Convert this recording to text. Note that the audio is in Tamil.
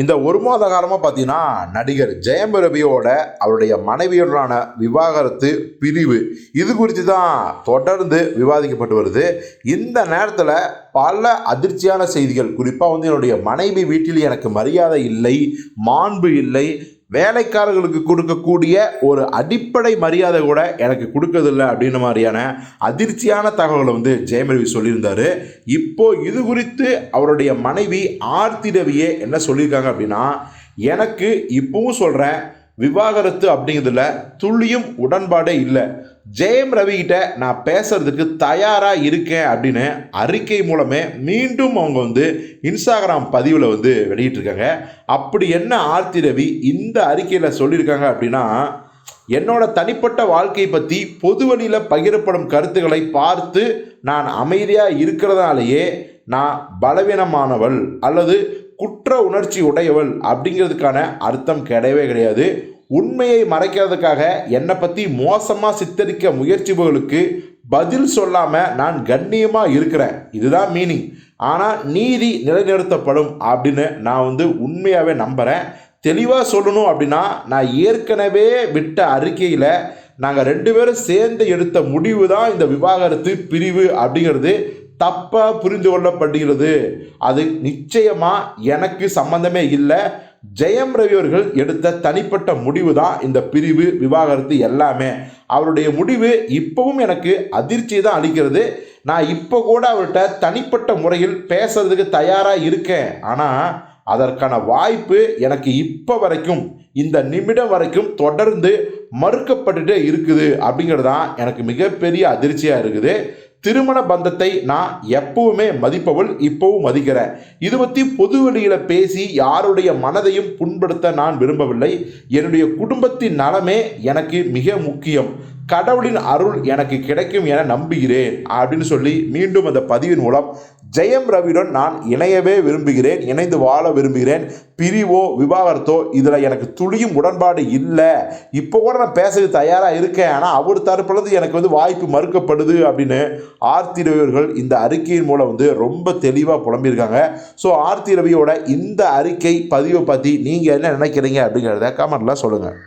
இந்த ஒரு மாத காலமாக பார்த்தீங்கன்னா நடிகர் ஜெயம் ரவியோட அவருடைய மனைவியுடனான விவாகரத்து பிரிவு. இது குறித்து தான் தொடர்ந்து விவாதிக்கப்பட்டு வருது. இந்த நேரத்தில் பல அதிர்ச்சியான செய்திகள். குறிப்பாக வந்து என்னுடைய மனைவி வீட்டில் எனக்கு மரியாதை இல்லை மாண்பு இல்லை வேலைக்காரர்களுக்கு கொடுக்கக்கூடிய ஒரு அடிப்படை மரியாதை கூட எனக்கு கொடுக்கறதில்ல அப்படின்ற மாதிரியான அதிர்ச்சியான தகவலை வந்து ஜெயமரவி ரவி இப்போ இது குறித்து அவருடைய மனைவி ஆர்த்தி ரவியே என்ன சொல்லியிருக்காங்க அப்படின்னா எனக்கு இப்பவும் சொல்கிறேன் விவாகரத்து அப்படிங்கிறதுல துள்ளியும் உடன்பாடே இல்லை. ஜெயம் ரவிகிட்ட நான் பேசுறதுக்கு தயாராக இருக்கேன் அப்படின்னு அறிக்கை மூலமே மீண்டும் அவங்க வந்து இன்ஸ்டாகிராம் பதிவில் வந்து வெளியிட்டிருக்காங்க. அப்படி என்ன ஆர்த்தி ரவி இந்த அறிக்கையில் சொல்லியிருக்காங்க அப்படின்னா என்னோட தனிப்பட்ட வாழ்க்கை பற்றி பொது வழியில் பகிரப்படும் கருத்துக்களை பார்த்து நான் அமைதியாக இருக்கிறதாலேயே நான் பலவீனமானவள் அல்லது குற்ற உணர்ச்சி உடையவள் அப்படிங்கிறதுக்கான அர்த்தம் கிடையவே கிடையாது. உண்மையை மறைக்கிறதுக்காக என்னை பற்றி மோசமாக சித்தரிக்க முயற்சிபவர்களுக்கு பதில் சொல்லாமல் நான் கண்ணியமாக இருக்கிறேன். இதுதான் மீனிங் ஆனால் நீதி நிலைநிறுத்தப்படும் அப்படின்னு நான் வந்து உண்மையாகவே நம்புகிறேன் தெளிவாக சொல்லணும் அப்படின்னா நான் ஏற்கனவே விட்ட அறிக்கையில் நாங்கள் ரெண்டு பேரும் சேர்ந்து எடுத்த முடிவு தான் இந்த விவாகரத்து பிரிவு அப்படிங்கிறது. தப்பாக புரிந்து கொள்ளப்படுகிறது. அது நிச்சயமாக எனக்கு சம்பந்தமே இல்லை. ஜெயம் ரவி அவர்கள் எடுத்த தனிப்பட்ட முடிவு தான் இந்த பிரிவு விவாகரத்து எல்லாமே. அவருடைய முடிவு இப்போவும் எனக்கு அதிர்ச்சி தான் அளிக்கிறது. நான் இப்போ கூட அவர்கிட்ட தனிப்பட்ட முறையில் பேசுறதுக்கு தயாராக இருக்கேன். ஆனால் அதற்கான வாய்ப்பு எனக்கு இப்போ வரைக்கும் இந்த நிமிடம் வரைக்கும் தொடர்ந்து மறுக்கப்பட்டுட்டே இருக்குது. அப்படிங்கிறது தான் எனக்கு மிகப்பெரிய அதிர்ச்சியாக இருக்குது. திருமண பந்தத்தை நான் எப்பவுமே மதிப்பவள் இப்போவும் மதிக்கிறேன் இது பற்றி பொது வெளியில் பேசி யாருடைய மனதையும் புண்படுத்த நான் விரும்பவில்லை. என்னுடைய குடும்பத்தின் நலமே எனக்கு மிக முக்கியம். கடவுளின் அருள் எனக்கு கிடைக்கும் என நம்புகிறேன் அப்படின்னு சொல்லி மீண்டும் அந்த பதிவின் மூலம் ஜெயம் ரவியுடன் நான் இணையவே விரும்புகிறேன் இணைந்து வாழ விரும்புகிறேன் பிரிவோ விவாகரத்தோ இதில் எனக்கு துளியும் உடன்பாடு இல்லை. இப்போ கூட நான் பேசுறது தயாராக இருக்கேன் ஆனால் அவர் தரப்புலேருந்து எனக்கு வந்து வாய்ப்பு மறுக்கப்படுது அப்படின்னு ஆர்த்தி ரவியவர்கள் இந்த அறிக்கையின் மூலம் வந்து ரொம்ப தெளிவாக புலம்பியிருக்காங்க. ஸோ ஆர்த்தி ரவியோட இந்த அறிக்கை பதிவை பற்றி நீங்கள் என்ன நினைக்கிறீங்க அப்படிங்கிறத கமெண்ட்டில் சொல்லுங்கள்